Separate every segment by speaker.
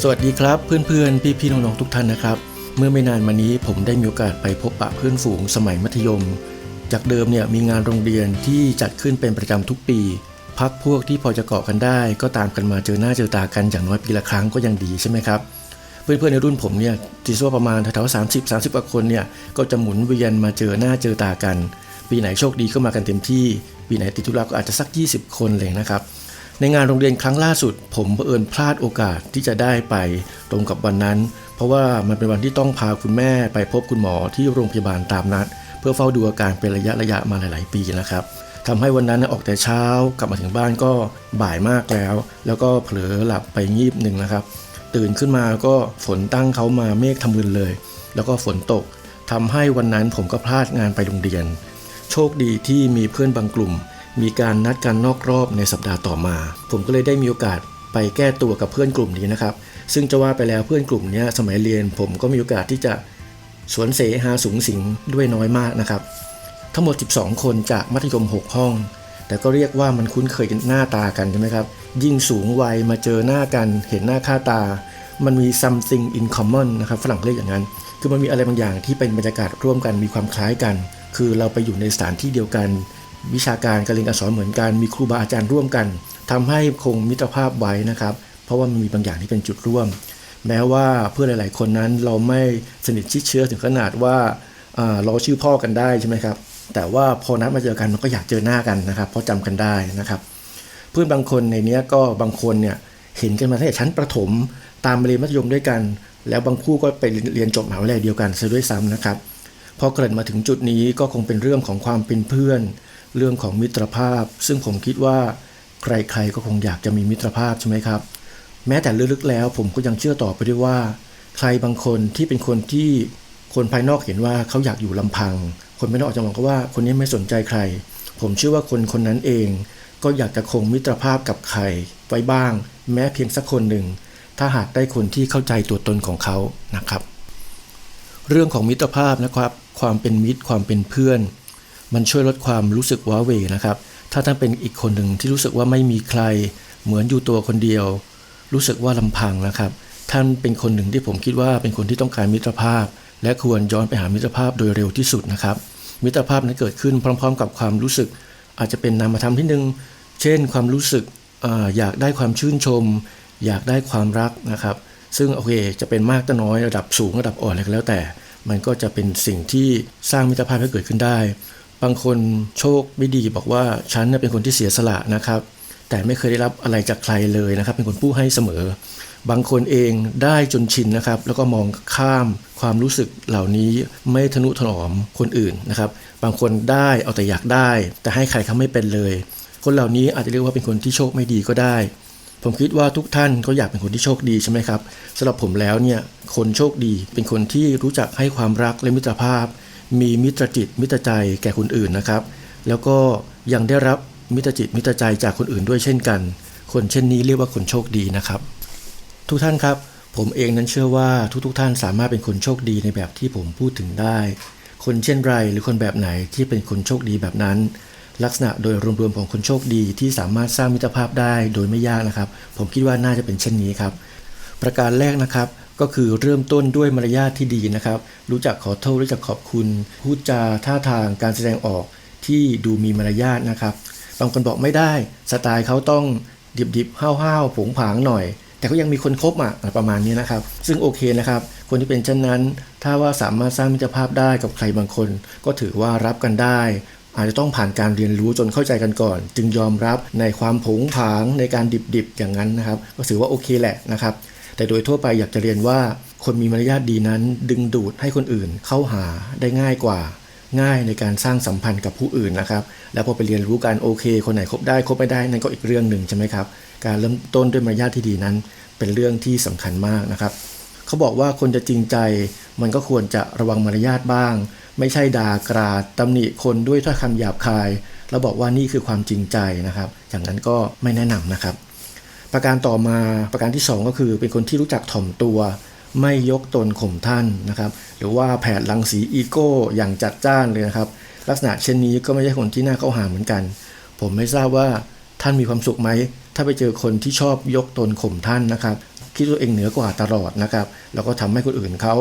Speaker 1: สวัสดีครับเพื่อนๆ พี่ๆน้องๆทุกท่านนะครับ เมื่อไม่นานมานี้ผมได้มีโอกาสไปพบปะเพื่อนฝูงสมัยมัธยม จากเดิมเนี่ยมีงานโรงเรียนที่จัดขึ้นเป็นประจำทุกปี พักพวกที่พอจะเกาะกันได้ ก็ตามกันมาเจอหน้าเจอตากันอย่างน้อยปีละครั้งก็ยังดีใช่ไหมครับเพื่อนๆในรุ่นผมเนี่ยจีสว่าประมาณแถวๆสามสิบสามสิบกว่าคนเนี่ยก็จะหมุนเวียนมาเจอหน้าเจอตากัน ปีไหนโชคดีก็มากันเต็มที่ ปีไหนติดธุระก็อาจจะสัก 20 คนเลยนะครับ ในงานโรงเรียนครั้งล่าสุด ผมเผอิญพลาดโอกาสที่จะได้ไปตรงกับวันนั้น เพราะว่ามันเป็นวันที่ต้องพาคุณแม่ไปพบคุณหมอที่โรงพยาบาลตามนัด เพื่อเฝ้าดูอาการเป็นระยะระยะมาหลาย ๆ ปีนะครับทำให้วันนั้นออกแต่เช้ากลับมาถึงบ้านก็บ่ายมากแล้ว แล้วก็เผลอหลับไปงีบหนึ่งนะครับ ตื่นขึ้นมาก็ฝนตั้งเขามาเมฆทำมึนเลย แล้วก็ฝนตกทำให้วันนั้นผมก็พลาดงานไปโรงเรียน โชคดีที่มีเพื่อนบางกลุ่ม มีการนัดกันนอกรอบในสัปดาห์ต่อมา ผมก็เลยได้มีโอกาสไปแก้ตัวกับเพื่อนกลุ่มนี้นะครับ ซึ่งจะว่าไปแล้วเพื่อนกลุ่มนี้สมัยเรียนผมก็มีโอกาสที่จะสวนเสหาสูงสิงด้วยน้อยมากนะครับ ทั้งหมด 12 คนจากมัธยม 6 ห้อง แต่ก็เรียกว่ามันคุ้นเคยกันหน้าตากันใช่ไหมครับ ยิ่งสูงวัยมาเจอหน้ากัน เห็นหน้าค่าตา มันมี something in common นะครับฝรั่งเรียกอย่างนั้น คือมันมีอะไรบางอย่างที่เป็นบรรยากาศร่วมกันมีความคล้ายกัน คือเราไปอยู่ในสถานที่เดียวกัน วิชาการการเรียนการสอนเหมือนกัน มีครูบาอาจารย์ร่วมกันทำให้คงมิตรภาพไว้นะครับ เพราะว่ามันมีบางอย่างที่เป็นจุดร่วม แม้ว่าเพื่อนหลาย ๆ คนนั้นเราไม่สนิทชิดเชื้อถึงขนาดว่าเราชื่อพ่อกันได้ใช่ไหมครับแต่ว่าพอนัดมาเจอกันมันก็อยากเจอหน้ากันนะครับ เพราะจำกันได้นะครับ เพื่อนบางคนในนี้ก็บางคนเนี่ยเห็นกันมาตั้งแต่ชั้นประถม ตามเรียนมัธยมด้วยกัน แล้วบางคู่ก็ไปเรียนจบมหาวิทยาลัยเดียวกันซะด้วยซ้ำนะครับพอเกิดมาถึงจุดนี้ก็คงเป็นเรื่องของความเป็นเพื่อน เรื่องของมิตรภาพ ซึ่งผมคิดว่าใครๆก็คงอยากจะมีมิตรภาพใช่ไหมครับ แม้แต่ลึกๆแล้วผมก็ยังเชื่อต่อไปด้วยว่า ใครบางคนที่เป็นคนที่คนภายนอกเห็นว่าเขาอยากอยู่ลำพัง คนภายนอกจจะมองก็ว่าคนนี้ไม่สนใจใคร ผมเชื่อว่าคนคนนั้นเอง ก็อยากจะคงมิตรภาพกับใครไว้บ้าง แม้เพียงสักคนหนึ่ง ถ้าหากได้คนที่เข้าใจตัวตนของเขานะครับ เรื่องของมิตรภาพนะครับ ความเป็นมิตรความเป็นเพื่อน มันช่วยลดความรู้สึกว้าเหวนะครับ ถ้าท่านเป็นอีกคนหนึ่งที่รู้สึกว่าไม่มีใคร เหมือนอยู่ตัวคนเดียว รู้สึกว่าลำพังนะครับ ท่านเป็นคนหนึ่งที่ผมคิดว่าเป็นคนที่ต้องการมิตรภาพ และควรย้อนไปหามิตรภาพโดยเร็วที่สุดนะครับ มิตรภาพนั้นเกิดขึ้นพร้อม ๆ กับความรู้สึก อาจจะเป็นนามธรรมที่หนึ่งเช่น ความรู้สึกออยากได้ความชื่นชม อยากได้ความรักนะครับ ซึ่งโอเคจะเป็นมากต่น้อยระดับสูงระดับอ่อนอะไรก็แล้วแต่ มันก็จะเป็นสิ่งที่สร้างมิตรภาพให้เกิดขึ้นได้ บางคนโชคไม่ดีบอกว่าฉันเป็นคนที่เสียสละนะครับ แต่ไม่เคยได้รับอะไรจากใครเลยนะครับ เป็นคนผู้ให้เสมอ บางคนเองได้จนชินนะครับ แล้วก็มองข้ามความรู้สึกเหล่านี้ไม่ทนุถนอมคนอื่นนะครับ บางคนได้เอาแต่อยากได้ แต่ให้ใครเขาไม่เป็นเลย คนเหล่านี้อาจจะเรียกว่าเป็นคนที่โชคไม่ดีก็ได้ผมคิดว่าทุกท่านก็อยากเป็นคนที่โชคดีใช่ไหมครับสำหรับผมแล้วเนี่ยคนโชคดีเป็นคนที่รู้จักให้ความรักและมิตรภาพ มีมิตรจิตมิตรใจแก่คนอื่นนะครับ แล้วก็ยังได้รับมิตรจิตมิตรใจจากคนอื่นด้วยเช่นกัน คนเช่นนี้เรียกว่าคนโชคดีนะครับ ทุกท่านครับผมเองนั้นเชื่อว่าทุกๆทท่านสามารถเป็นคนโชคดีในแบบที่ผมพูดถึงได้ คนเช่นไรหรือคนแบบไหนที่เป็นคนโชคดีแบบนั้น ลักษณะโดยรวมๆของคนโชคดีที่สามารถสร้างมิตรภาพได้โดยไม่ยากนะครับ ผมคิดว่าน่าจะเป็นเช่นนี้ครับ ประการแรกนะครับ ก็คือเริ่มต้นด้วยมารยาทที่ดีนะครับ รู้จักขอโทษรู้จักขอบคุณพูดจาท่าทางการแสดงออกที่ดูมีมารยาทนะครับบางคนบอกไม่ได้สไตล์เขาต้องดิบๆห้าวๆผงผางหน่อย แต่ก็ยังมีคนคบอะประมาณนี้นะครับ ซึ่งโอเคนะครับ คนที่เป็นเช่นนั้น ถ้าว่าสามารถสร้างมิตรภาพได้กับใครบางคน ก็ถือว่ารับกันได้ อาจจะต้องผ่านการเรียนรู้จนเข้าใจกันก่อน จึงยอมรับในความผงผางในการดิบๆอย่างนั้นนะครับ ก็ถือว่าโอเคแหละนะครับ แต่โดยทั่วไปอยากจะเรียนว่า คนมีมารยาทดีนั้น ดึงดูดให้คนอื่นเข้าหาได้ง่ายกว่า ง่ายในการสร้างสัมพันธ์กับผู้อื่นนะครับ แล้วพอไปเรียนรู้การโอเค คนไหนคบได้คบไม่ได้นั่นก็อีกเรื่องหนึ่งใช่ไหมครับ การเริ่มต้นด้วยมารยาทที่ดีนั้น เป็นเรื่องที่สำคัญมากนะครับเขาบอกว่าคนจะจริงใจ มันก็ควรจะระวังมารยาทบ้าง ไม่ใช่ด่ากราดตำหนิคนด้วยถ้อยคำหยาบคาย แล้วบอกว่านี่คือความจริงใจนะครับ อย่างนั้นก็ไม่แนะนำนะครับ ประการต่อมาประการที่ 2 ก็คือเป็นคนที่รู้จักถ่อมตัวไม่ยกตนข่มท่านนะครับ หรือว่าแผดรังสีอีโก้อย่างจัดจ้านเลยนะครับ ลักษณะเช่นนี้ก็ไม่ใช่คนที่น่าเข้าหาเหมือนกัน ผมไม่ทราบว่าท่านมีความสุขไหม ถ้าไปเจอคนที่ชอบยกตนข่มท่านนะครับ คิดตัวเองเหนือกว่าตลอดนะครับแล้วก็ทำให้คนอื่นเขา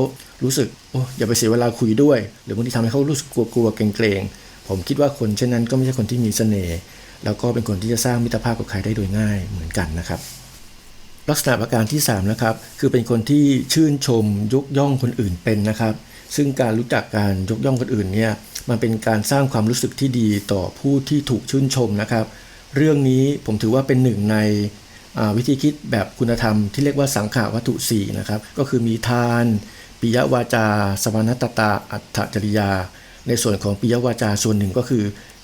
Speaker 1: รู้สึกโอ้อย่าไปเสียเวลาคุยด้วย หรือบางทีทำให้เขารู้สึกกลัวๆเกรงๆผมคิดว่าคนเช่นนั้นก็ไม่ใช่คนที่มีเสน่ห์ แล้วก็เป็นคนที่จะสร้างมิตรภาพกับใครได้โดยง่ายเหมือนกันนะครับ ลักษณะประการที่3นะครับคือเป็นคนที่ชื่นชมยกย่องคนอื่นเป็นนะครับ ซึ่งการรู้จักการยกย่องคนอื่นเนี่ยมันเป็นการสร้างความรู้สึกที่ดีต่อผู้ที่ถูกชื่นชมนะครับ เรื่องนี้ผมถือว่าเป็นหนึ่งในวิธีคิดแบบคุณธรรมที่เรียกว่าสังขาวัตถุ4นะครับก็คือมีทานปิยวาจาสมานตตาอัตถจริยา ในส่วนของปิยวาจาส่วนหนึ่งก็คือ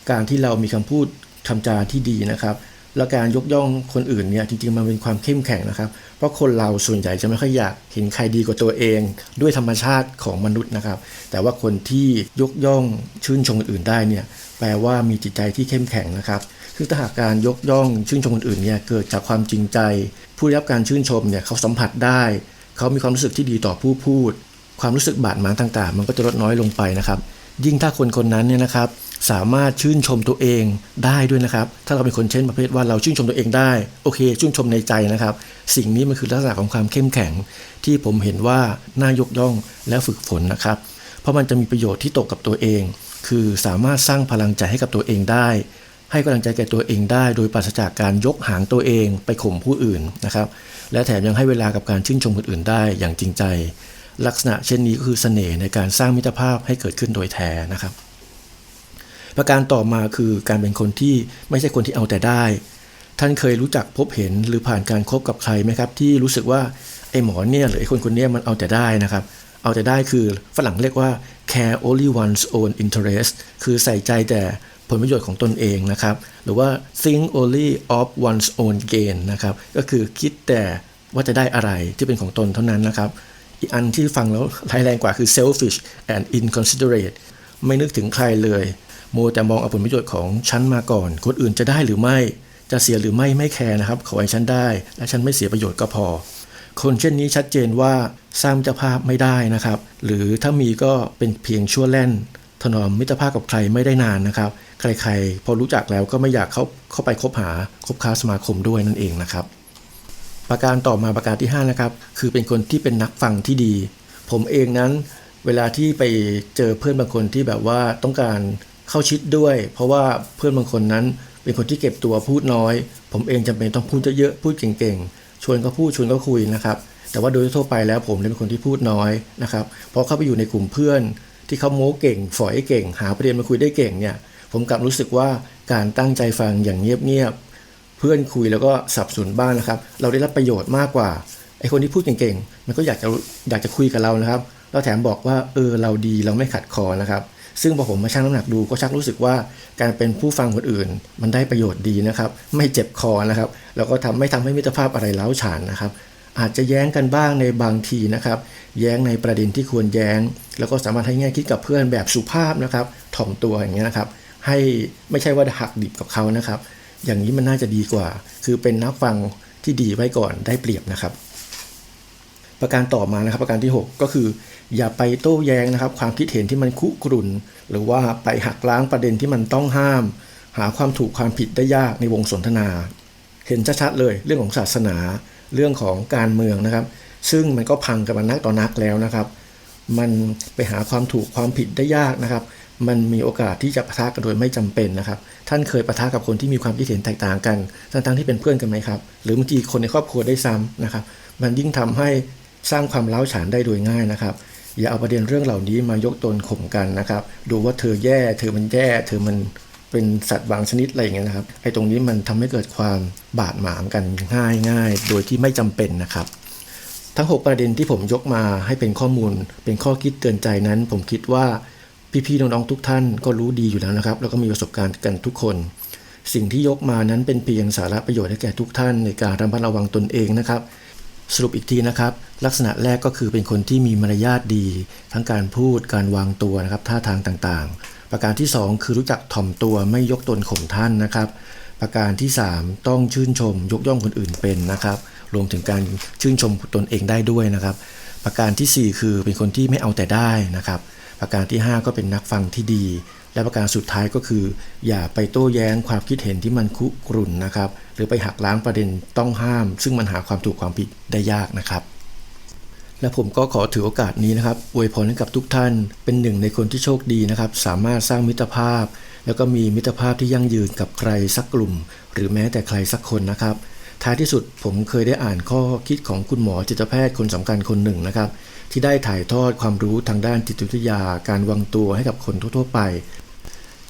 Speaker 1: การที่เรามีคำพูด คำจาที่ดีนะครับ แล้วการยกย่องคนอื่นเนี่ยจริงๆมันเป็นความเข้มแข็งนะครับ เพราะคนเราส่วนใหญ่จะไม่ค่อยอยากเห็นใครดีกว่าตัวเอง ด้วยธรรมชาติของมนุษย์นะครับ แต่ว่าคนที่ยกย่องชื่นชมคนอื่นได้เนี่ยแปลว่ามีจิตใจที่เข้มแข็งนะครับซึ่งถ้าหากการยกย่องชื่นชมคนอื่นเนี่ยเกิดจากความจริงใจ ผู้ได้รับการชื่นชมเนี่ยเขาสัมผัสได้เขามีความรู้สึกที่ดีต่อผู้พูด ความรู้สึกบาดหมางต่างๆ มันก็จะลดน้อยลงไปนะครับ ยิ่งถ้าคนคนนั้นเนี่ยนะครับสามารถชื่นชมตัวเองได้ด้วยนะครับ ถ้าเราเป็นคนเช่นประเภทว่าเราชื่นชมตัวเองได้ โอเค ชื่นชมในใจนะครับ สิ่งนี้มันคือลักษณะของความเข้มแข็ง ที่ผมเห็นว่าน่ายกย่องและฝึกฝนนะครับ เพราะมันจะมีประโยชน์ที่ตกกับตัวเอง คือสามารถสร้างพลังใจให้กับตัวเองได้ ให้กำลังใจแก่ตัวเองได้ โดยปราศจากการยกหางตัวเองไปข่มผู้อื่นนะครับ และแถมยังให้เวลากับการชื่นชมคนอื่นได้อย่างจริงใจ ลักษณะเช่นนี้ก็คือเสน่ห์ในการสร้างมิตรภาพให้เกิดขึ้นโดยแท้นะครับ ประการต่อมาคือการเป็นคนที่ไม่ใช่คนที่เอาแต่ได้ ท่านเคยรู้จักพบเห็นหรือผ่านการคบกับใครไหมครับ ที่รู้สึกว่าไอ้หมอเนี่ยหรือไอ้คนคนนี้มันเอาแต่ได้นะครับ เอาแต่ได้คือฝรั่งเรียกว่า care only one's own interest คือใส่ใจแต่ผลประโยชน์ของตนเองนะครับ หรือว่า think only of one's own gain นะครับ ก็คือคิดแต่ว่าจะได้อะไรที่เป็นของตนเท่านั้นนะครับ อีกอันที่ฟังแล้วร้ายแรงกว่าคือ selfish and inconsiderate ไม่นึกถึงใครเลยโมวแต่มองเอาผลประโยชน์ของฉันมาก่อน คนอื่นจะได้หรือไม่ จะเสียหรือไม่ไม่แคร์นะครับ ขอให้ฉันได้ และฉันไม่เสียประโยชน์ก็พอ คนเช่นนี้ชัดเจนว่าสร้างมิตรภาพไม่ได้นะครับ หรือถ้ามีก็เป็นเพียงชั่วแล่น ถนอมมิตรภาพกับใครไม่ได้นานนะครับ ใครๆ พอรู้จักแล้วก็ไม่อยากเข้าเข้าไปคบหาคบค้าสมาคมด้วยนั่นเองนะครับ ประการต่อมาประการที่5นะครับคือเป็นคนที่เป็นนักฟังที่ดี ผมเองนั้นเวลาที่ไปเจอเพื่อนบางคนที่แบบว่าต้องการเข้าชิดด้วย เพราะว่าเพื่อนบางคนนั้นเป็นคนที่เก็บตัวพูดน้อย ผมเองจำเป็นต้องพูดเยอะๆพูดเก่งๆชวนก็พูดชวนก็คุยนะครับ แต่ว่าโดยทั่วไปแล้วผมเป็นคนที่พูดน้อยนะครับพอเข้าไปอยู่ในกลุ่มเพื่อนที่เขาโม้เก่ง ฝอยเก่ง หาประเด็นมาคุยได้เก่งเนี่ยผมกลับรู้สึกว่าการตั้งใจฟังอย่างเงียบๆ เพื่อนคุยแล้วก็สับสนบ้างนะครับ เราได้รับประโยชน์มากกว่าไอคนที่พูดเก่งๆ มันก็อยากจะอยากจะคุยกับเรานะครับแล้วแถมบอกว่าเออเราดีเราไม่ขัดคอนะครับ ซึ่งพอผมมาชั่งน้ำหนักดูก็ชักรู้สึกว่าการเป็นผู้ฟังคนอื่น มันได้ประโยชน์ดีนะครับ ไม่เจ็บคอนะครับ แล้วก็ทำไม่ทำให้มิตรภาพอะไรเล้าฉานนะครับ อาจจะแย้งกันบ้างในบางทีนะครับ แย้งในประเด็นที่ควรแย้ง แล้วก็สามารถให้แง่คิดกับเพื่อนแบบสุภาพนะครับ ถ่อมตัวอย่างเงี้ยนะครับ ให้ไม่ใช่ว่าหักดิบกับเขานะครับ อย่างนี้มันน่าจะดีกว่า คือเป็นนักฟังที่ดีไว้ก่อนได้เปรียบนะครับ ประการต่อมานะครับ ประการที่ 6 ก็คือ อย่าไปโต้แย้งนะครับ ความคิดเห็นที่มันคุกรุ่น หรือว่าไปหักล้างประเด็นที่มันต้องห้าม หาความถูกความผิดได้ยากในวงสนทนา เห็นชัดๆเลยเรื่องของศาสนา เรื่องของการเมืองนะครับ ซึ่งมันก็พังกันมานักต่อนักแล้วนะครับ มันไปหาความถูกความผิดได้ยากนะครับ มันมีโอกาสที่จะปะทะกันโดยไม่จำเป็นนะครับ ท่านเคยปะทะกับคนที่มีความคิดเห็นแตกต่างกัน ทั้งๆที่เป็นเพื่อนกันไหมครับ หรือบางทีคนในครอบครัวได้ซ้ำนะครับ มันยิ่งทำให้สร้างความเล้าฉานได้โดยง่ายนะครับ อย่าเอาประเด็นเรื่องเหล่านี้มายกตนข่มกันนะครับ ดูว่าเธอแย่ เธอมันแย่ เธอมันเป็นสัตว์บางชนิดอะไรอย่างเงี้ยนะครับ ไอ้ตรงนี้มันทำให้เกิดความบาดหมางกันง่ายง่ายโดยที่ไม่จำเป็นนะครับ ทั้ง 6 ประเด็นที่ผมยกมาให้เป็นข้อมูล เป็นข้อคิดเตือนใจนั้น ผมคิดว่า พี่ๆน้องๆทุกท่านก็รู้ดีอยู่แล้วนะครับ แล้วก็มีประสบการณ์กันทุกคน สิ่งที่ยกมานั้นเป็นเพียงสาระประโยชน์ให้แก่ทุกท่านในการระมัดระวังตนเองนะครับสรุปอีกทีนะครับ ลักษณะแรกก็คือเป็นคนที่มีมารยาทดี ทั้งการพูดการวางตัวนะครับท่าทางต่างๆ ประการที่ 2 คือรู้จักถ่อมตัวไม่ยกตนข่มท่านนะครับ ประการที่ 3 ต้องชื่นชมยกย่องคนอื่นเป็นนะครับ รวมถึงการชื่นชมตนเองได้ด้วยนะครับ ประการทีสี่4 คือเป็นคนที่ไม่เอาแต่ได้นะครับ ประการที่ 5 ก็เป็นนักฟังที่ดี และประการสุดท้ายก็คือ อย่าไปโต้แย้งความคิดเห็นที่มันคุกรุ่นนะครับ หรือไปหักล้างประเด็นต้องห้าม ซึ่งมันหาความถูกความผิดได้ยากนะครับและผมก็ขอถือโอกาสนี้นะครับ อวยพรให้กับทุกท่านเป็นหนึ่งในคนที่โชคดีนะครับ สามารถสร้างมิตรภาพ แล้วก็มีมิตรภาพที่ยั่งยืนกับใครสักกลุ่ม หรือแม้แต่ใครสักคนนะครับ ท้ายที่สุดผมเคยได้อ่านข้อคิดของคุณหมอจิตแพทย์คนสำคัญคนหนึ่งนะครับ ที่ได้ถ่ายทอดความรู้ทางด้านจิตวิทยาการวางตัวให้กับคนทั่วๆไป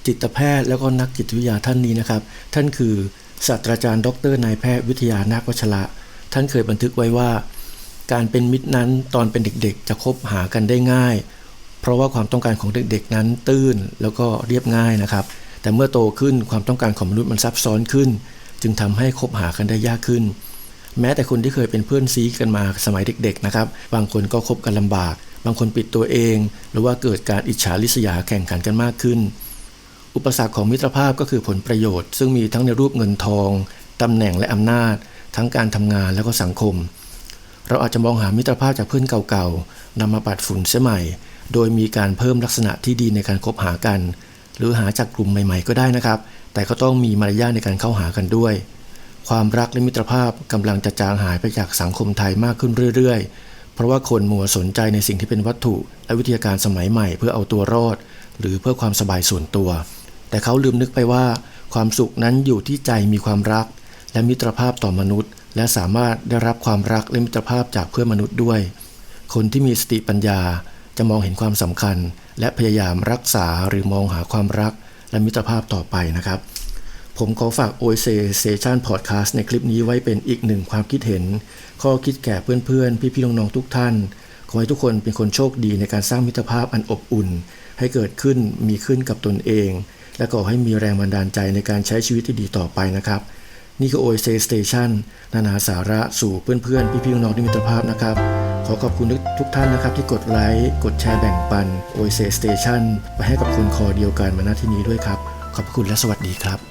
Speaker 1: จิตแพทย์แล้วก็นักจิตวิทยาท่านนี้นะครับ ท่านคือศาสตราจารย์ ดรนายแพทย์วิทยานาควัชระท่านเคยบันทึกไว้ว่า การเป็นมิตรนั้นตอนเป็นเด็กๆ จะคบหากันได้ง่าย เพราะว่าความต้องการของเด็กๆนั้นตื้นแล้วก็เรียบง่ายนะครับ แต่เมื่อโตขึ้นความต้องการของมนุษย์มันซับซ้อนขึ้น จึงทำให้คบหากันได้ยากขึ้น แม้แต่คนที่เคยเป็นเพื่อนซีกันมาสมัยเด็กๆนะครับ บางคนก็คบกันลำบาก บางคนปิดตัวเอง หรือว่าเกิดการอิจฉาริษยาแข่งขันกันมากขึ้น อุปสรรคของมิตรภาพก็คือผลประโยชน์ ซึ่งมีทั้งในรูปเงินทองตำแหน่งและอำนาจ ทั้งการทำงานและก็สังคม เราอาจจะมองหามิตรภาพจากเพื่อนเก่าๆนำมาปัดฝุ่นเสียใหม่ โดยมีการเพิ่มลักษณะที่ดีในการคบหากัน หรือหาจากกลุ่มใหม่ ๆ ก็ได้นะครับ แต่ก็ต้องมีมารยาทในการเข้าหากันด้วย ความรักและมิตรภาพกำลังจะจางหายไปจากสังคมไทยมากขึ้นเรื่อย ๆ เพราะว่าคนมัวสนใจในสิ่งที่เป็นวัตถุ และวิทยาการสมัยใหม่เพื่อเอาตัวรอด หรือเพื่อความสบายส่วนตัว แต่เขาลืมนึกไปว่า ความสุขนั้นอยู่ที่ใจมีความรัก และมิตรภาพต่อมนุษย์ และสามารถได้รับความรักและมิตรภาพจากเพื่อนมนุษย์ด้วย คนที่มีสติปัญญา จะมองเห็นความสำคัญ และพยายามรักษาหรือมองหาความรักและมิตรภาพต่อไปนะครับ ผมขอฝาก OIC Station Podcast ในคลิปนี้ไว้เป็นอีกหนึ่งความคิดเห็น ข้อคิดแก่เพื่อนๆ พี่ๆน้องๆทุกท่าน ขอให้ทุกคนเป็นคนโชคดีในการสร้างมิตรภาพอันอบอุ่น ให้เกิดขึ้นมีขึ้นกับตนเอง และขอให้มีแรงบันดาลใจในการใช้ชีวิตที่ดีต่อไปนะครับนี่คือ OIC Station นานาสาระสู่เพื่อนๆ พี่ๆน้องๆที่มิตรภาพนะครับ ขอขอบคุณทุกท่านนะครับที่กดไลค์ กดแชร์แบ่งปัน OIC Station ไปให้กับคนคอเดียวกันมาณที่นี้ด้วยครับ ขอบคุณและสวัสดีครับ